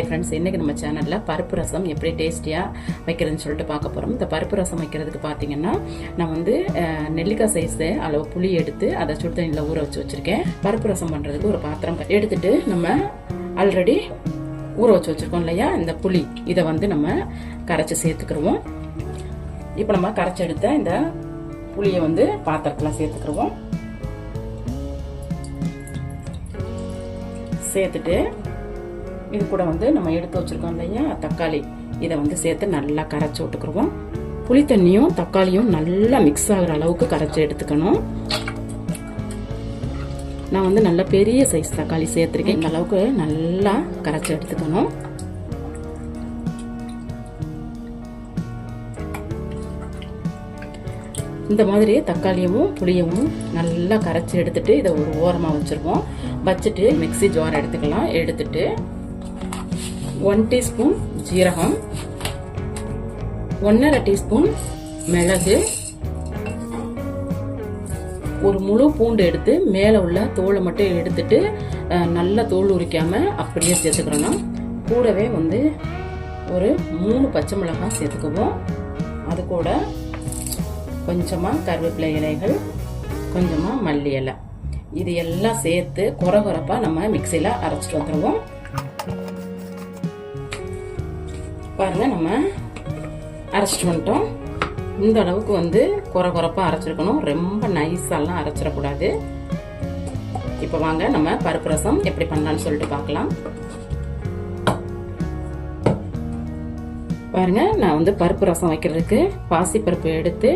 Hi friends இன்றைக்கி நம்ம சேனலில் பருப்பு ரசம் எப்படி டேஸ்டியாக வைக்கிறதுன்னு சொல்லிட்டு பார்க்க போகிறோம் இந்த பருப்பு ரசம் வைக்கிறதுக்கு பார்த்தீங்கன்னா நான் வந்து நெல்லிக்காய் சைஸு அளவு புளி எடுத்து அதை சுடு தண்ணியில் ஊற வச்சு வச்சுருக்கேன். பருப்பு ரசம் பண்ணுறதுக்கு ஒரு பாத்திரம் எடுத்துட்டு நம்ம ஆல்ரெடி ஊற வச்சு வச்சுருக்கோம் இல்லையா? இந்த புளி. இதை வந்து நம்ம கரைச்சி சேர்த்துக்கிருவோம். இப்போ நம்ம கரைச்சி எடுத்த இந்த புளியை வந்து பாத்திரத்தில் சேர்த்துக்கிடுவோம் சேர்த்துட்டு இது கூட வந்து நம்ம எடுத்து வச்சிருக்கோம் இல்லையா? தக்காளி. இதை வந்து சேர்த்து நல்லா கரைச்சி விட்டுக்குருவோம். புளி தண்ணியும் தக்காளியும் நல்லா மிக்ஸ் ஆகிற அளவுக்கு கரைச்சி எடுத்துக்கணும். நான் வந்து நல்ல பெரிய சைஸ் தக்காளி சேர்த்துருக்கேன். இந்த அளவுக்கு நல்லா கரைச்சி எடுத்துக்கணும். இந்த மாதிரி தக்காளியவும் புளியவும் நல்லா கரைச்சி எடுத்துட்டு இதை ஒரு ஓரமாக வச்சுருவோம். வச்சுட்டு மிக்ஸி ஜார் எடுத்துக்கலாம். எடுத்துட்டு ஒன் டீஸ்பூன் ஜீரகம் ஒன்றரை டீஸ்பூன் மிளகு. ஒரு முழு பூண்டு எடுத்து மேலே உள்ள தோலை மட்டும் எடுத்துட்டு நல்லா தோல் உரிக்காமல் அப்படியே சேர்த்துக்கிறோம் கூடவே வந்து ஒரு மூணு பச்சை மிளகாய் சேர்த்துக்குவோம். அது கூட கொஞ்சமாக கருவேப்பிலை இலைகள் கொஞ்சமாக மல்லி இலை. இது எல்லாம் சேர்த்து குறை குறைப்பாக நம்ம மிக்சியில் அரைச்சிட்டு வந்துடுவோம் பாருங்க நம்ம அரைச்சிட்டு வந்துட்டோம். இந்த அளவுக்கு வந்து குறை குறைப்பாக அரைச்சிருக்கணும். ரொம்ப நைஸாலாம் அரைச்சிடக்கூடாது. இப்போ வாங்க நம்ம பருப்பு ரசம் எப்படி பண்ணலான்னு சொல்லிட்டு பார்க்கலாம். பாருங்க நான் வந்து பருப்பு ரசம் வைக்கிறதுக்கு பாசிப்பருப்பு எடுத்து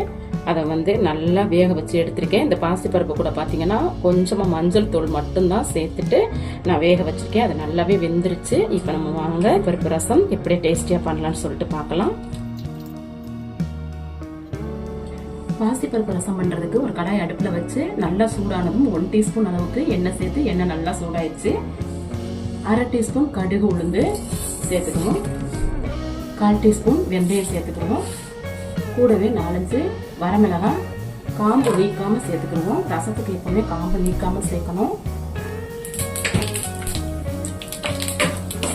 அதை வந்து நல்லா வேக வச்சு எடுத்திருக்கேன். இந்த பாசிப்பருப்பு கூட பார்த்தீங்கன்னா கொஞ்சமாக மஞ்சள் தூள் மட்டும்தான் சேர்த்துட்டு நான் வேக வச்சுருக்கேன். அது நல்லாவே வெந்துருச்சு. இப்போ நம்ம வாங்க பருப்பு ரசம் எப்படி டேஸ்டியாக பண்ணலாம்னு சொல்லிட்டு பார்க்கலாம் பாசிப்பருப்பு ரசம் பண்ணுறதுக்கு ஒரு கடாய் அடுப்பில் வச்சு நல்லா சூடானதும் ஒன் டீஸ்பூன் அளவுக்கு எண்ணெய் சேர்த்து எண்ணெய் நல்லா சூடாயிடுச்சு. அரை டீஸ்பூன் கடுகு உளுந்து சேர்த்துக்கணும். கால் டீஸ்பூன் வெந்தயம் சேர்த்துக்கணும். கூடவே நாலஞ்சு வரமிளகாய் காம்பு நீக்காமல் சேர்த்துக்கணும். ரசத்துக்கு எப்பவுமே காம்பு நீக்காமல் சேர்க்கணும்.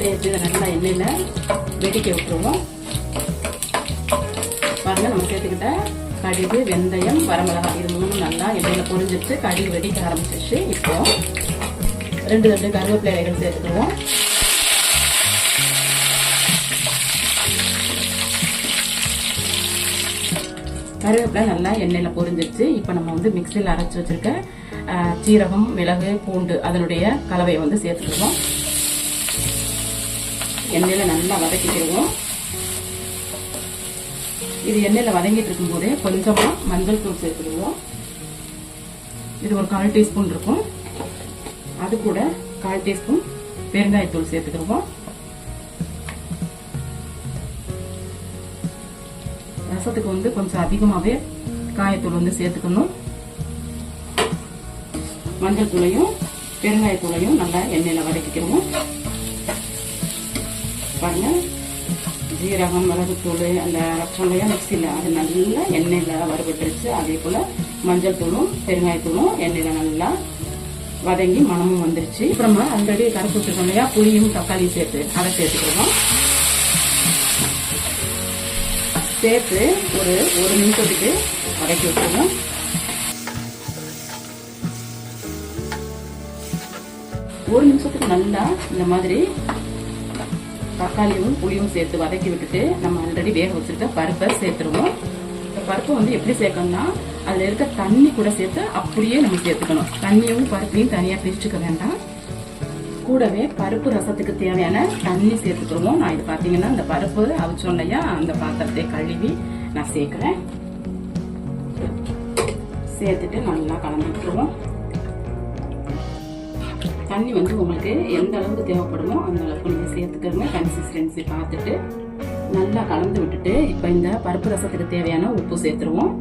சேர்த்து நல்லா எண்ணெயில் வெடிக்க விட்டுருவோம். பாருங்க நம்ம சேர்த்துக்கிட்ட கடுகு வெந்தயம் வரமிளகாய் இது மூணு நல்லா எண்ணெயில் பொரிஞ்சிட்டு கடுகு வெடிக்க ஆரம்பிச்சிருச்சு. இப்போ ரெண்டு ரெண்டு கருவேப்பிலை இலைகள் சேர்த்துக்குவோம். கருவேப்பிலை நல்லா எண்ணெயில் பொரிஞ்சிருச்சு. இப்போ நம்ம வந்து மிக்சியில் அரைச்சி வச்சிருக்க சீரகம் மிளகு பூண்டு அதனுடைய கலவையை வந்து சேர்த்துக்குவோம் எண்ணெயில் நல்லா வதக்கிக்கிடுவோம். இது எண்ணெயில் வதங்கிட்டு இருக்கும்போதே கொஞ்சமாக மஞ்சள் தூள் சேர்த்துடுவோம் இது ஒரு கால் டீஸ்பூன் இருக்கும். அது கூட கால் டீஸ்பூன் பெருங்காயத்தூள் சேர்த்துக்கிடுவோம். ரசத்துக்கு வந்து கொஞ்சம் அதிகமாகவே காயத்தூள் வந்து சேர்த்துக்கணும். மஞ்சள் தூளையும் பெருங்காயத்தூளையும் நல்லா எண்ணெயில் வதக்கிக்கிறோம் பாருங்க. ஜீரகம் மிளகுத்தூள் அந்த ரசம்லையா மிக்சியில் அது நல்லா எண்ணெயில் வறுபட்டுருச்சு. அதே போல் மஞ்சள் தூளும் பெருங்காயத்தூளும் எண்ணெயில் நல்லா வதங்கி மணமும் வந்துருச்சு. அப்புறமா ஆல்ரெடி கரைச்சி வச்சுருக்கோம் இல்லையா புளியும் தக்காளியும் சேர்த்து அதை சேர்த்துக்கிறோம் சேர்த்து ஒரு ஒரு நிமிஷத்துக்கு வதக்கி விட்டுருவோம். ஒரு நிமிஷத்துக்கு நல்லா இந்த மாதிரி தக்காளியும் புளியும் சேர்த்து வதக்கி விட்டுட்டு நம்ம ஆல்ரெடி வேக வச்சிருக்க பருப்பை சேர்த்துருவோம். இந்த பருப்பை வந்து எப்படி சேர்க்கணும்னா அதில் இருக்க தண்ணி கூட சேர்த்து அப்படியே நம்ம சேர்த்துக்கணும். தண்ணியும் பருப்பையும் தனியாக பிரிச்சுக்க வேண்டாம். கூடவே பருப்பு ரசத்துக்கு தேவையான தண்ணி சேர்த்துக்கிடுவோம் நான் இது பார்த்தீங்கன்னா இந்த பருப்பு அவிச்சோம் இல்லையா அந்த பாத்திரத்தை கழுவி நான் சேர்க்குறேன். சேர்த்துட்டு நல்லா கலந்துட்டுருவோம் தண்ணி வந்து உங்களுக்கு எந்த அளவுக்கு தேவைப்படுமோ அந்த அளவுக்கு நீங்கள் சேர்த்துக்கிறங்க கன்சிஸ்டன்சி பார்த்துட்டு நல்லா கலந்து விட்டுட்டு இப்போ இந்த பருப்பு ரசத்துக்கு தேவையான உப்பு சேர்த்துருவோம்.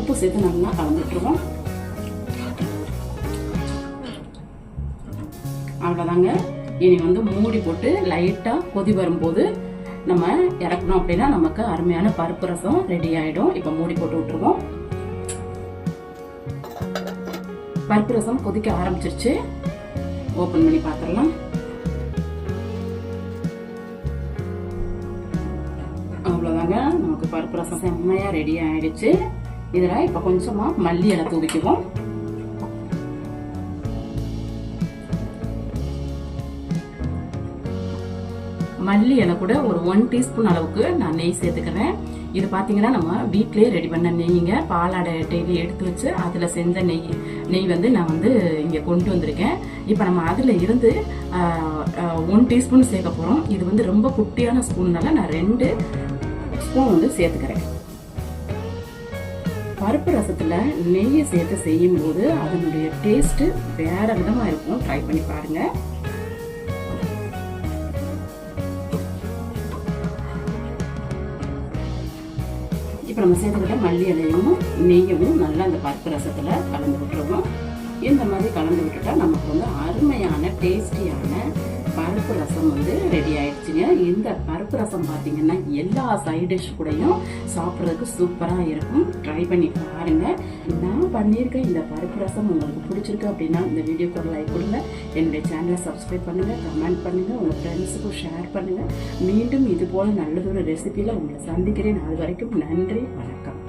உப்பு சேர்த்து நல்லா கலந்து அவ்வளோதாங்க இனி வந்து மூடி போட்டு லைட்டாக கொதி வரும்போது நம்ம இறக்கணும் அப்படின்னா நமக்கு அருமையான பருப்பு ரசம் ரெடி ஆகிடும் இப்போ மூடி போட்டு விட்டுருவோம். பருப்பு ரசம் கொதிக்க ஆரம்பிச்சிருச்சு. ஓப்பன் பண்ணி பார்த்துடலாம் அவ்வளோதாங்க நமக்கு பருப்பு ரசம் செம்மையாக ரெடி ஆகிடுச்சு இதில் இப்போ கொஞ்சமாக மல்லி இலை தூவிக்குவோம். மல்லி இலை கூட ஒரு ஒன் டீஸ்பூன் அளவுக்கு நான் நெய் சேர்த்துக்கிறேன். இது பார்த்தீங்கன்னா நம்ம வீட்லேயே ரெடி பண்ண நெய்ங்க. பாலாடை டெய்லி எடுத்து வச்சு அதில் செஞ்ச நெய் நெய் வந்து நான் வந்து இங்கே கொண்டு வந்திருக்கேன். இப்போ நம்ம அதில் இருந்து ஒன் டீஸ்பூன் சேர்க்க போகிறோம் இது வந்து ரொம்ப குட்டியான ஸ்பூன்னால நான் ரெண்டு ஸ்பூன் வந்து சேர்த்துக்கிறேன். பருப்பு ரசத்தில் நெய்யை சேர்த்து செய்யும்போது அதனுடைய டேஸ்ட்டு வேறு விதமாக இருக்கும். ட்ரை பண்ணி பாருங்கள் இப்போ நம்ம சேர்த்துக்கிட்ட மல்லி இலையும் நெய்யவும் நல்லா அந்த பருப்பு ரசத்தில் கலந்து விட்டுருவோம் இந்த மாதிரி கலந்து விட்டுட்டா நமக்கு வந்து அருமையான டேஸ்டியான பருப்பு ரசம் வந்து ரெடி ஆயிடுச்சுங்க. இந்த பருப்பு ரசம் பார்த்தீங்கன்னா எல்லா சைட் டிஷ் கூடயும் சாப்பிட்றதுக்கு சூப்பராக இருக்கும். ட்ரை பண்ணி பாருங்க. நான் பண்ணியிருக்க இந்த பருப்பு ரசம் உங்களுக்கு பிடிச்சிருக்கு அப்படின்னா இந்த வீடியோக்கு ஒரு லைக் கொடுங்க. என்னுடைய சேனலை சப்ஸ்கிரைப் பண்ணுங்க கமெண்ட் பண்ணுங்க உங்க ஃப்ரெண்ட்ஸுக்கும் ஷேர் பண்ணுங்க. மீண்டும் இது போல நல்லதொரு ரெசிபியில் உங்களை சந்திக்கிறேன். அது வரைக்கும் நன்றி வணக்கம்.